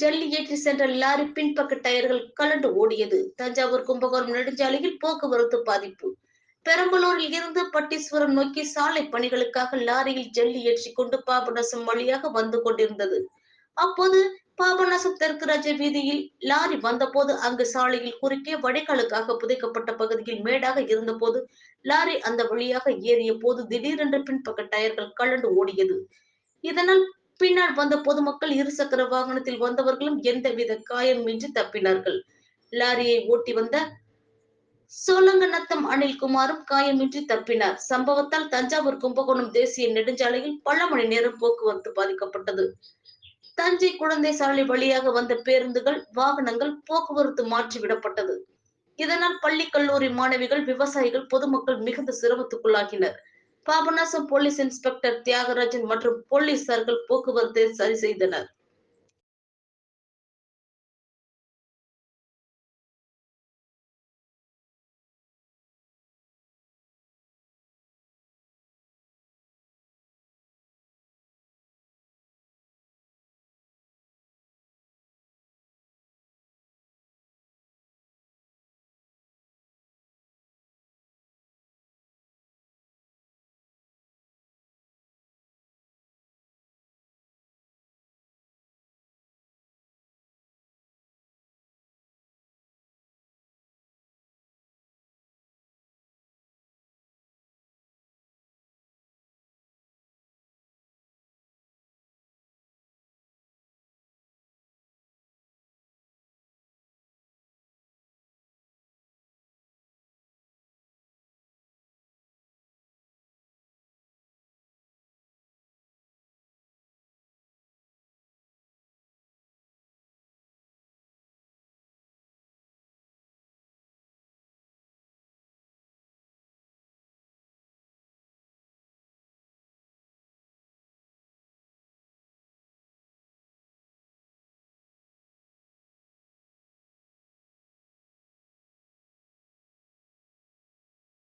ஜல்லி ஏற்றி சென்ற லாரி பின்பக்க டயர்கள் கலண்டு ஓடியது. தஞ்சாவூர் கும்பகோணம் நெடுஞ்சாலையில் போக்குவரத்து பாதிப்பு. பெரம்பலூரில் இருந்து பட்டீஸ்வரம் நோக்கி சாலை பணிகளுக்காக லாரியில் ஜல்லி ஏற்றி கொண்டு பாபநாசம் வழியாக வந்து கொண்டிருந்தது. அப்போது பாபநாசம் தெற்கு ராஜ வீதியில் லாரி வந்தபோது அங்கு சாலையில் குறுக்கே வடிகாலுக்காக புதைக்கப்பட்ட பகுதியில் மேடாக இருந்தபோது லாரி அந்த வழியாக ஏறிய போது திடீரென்று பின்பக்க டயர்கள் கலண்டு ஓடியது. இதனால் பின்னால் வந்த பொதுமக்கள் இருசக்கர வாகனத்தில் வந்தவர்களும் எந்தவித காயமின்றி தப்பினார்கள். லாரியை ஓட்டி வந்த சோலங்கநத்தம் அனில்குமாரும் காயமின்றி தப்பினார். சம்பவத்தால் தஞ்சாவூர் கும்பகோணம் தேசிய நெடுஞ்சாலையில் பல மணி நேரம் போக்குவரத்து பாதிக்கப்பட்டது. தஞ்சை குழந்தை சாலை வழியாக வந்த பேருந்துகள் வாகனங்கள் போக்குவரத்து மாற்றிவிடப்பட்டது இதனால் பள்ளி கல்லூரி மாணவிகள் விவசாயிகள் பொதுமக்கள் மிகுந்த சிரமத்துக்குள்ளாகினர். பாபநாசம் போலீஸ் இன்ஸ்பெக்டர் தியாகராஜன் மற்றும் போலீசார்கள் போக்குவரத்தை சரி செய்தனர்.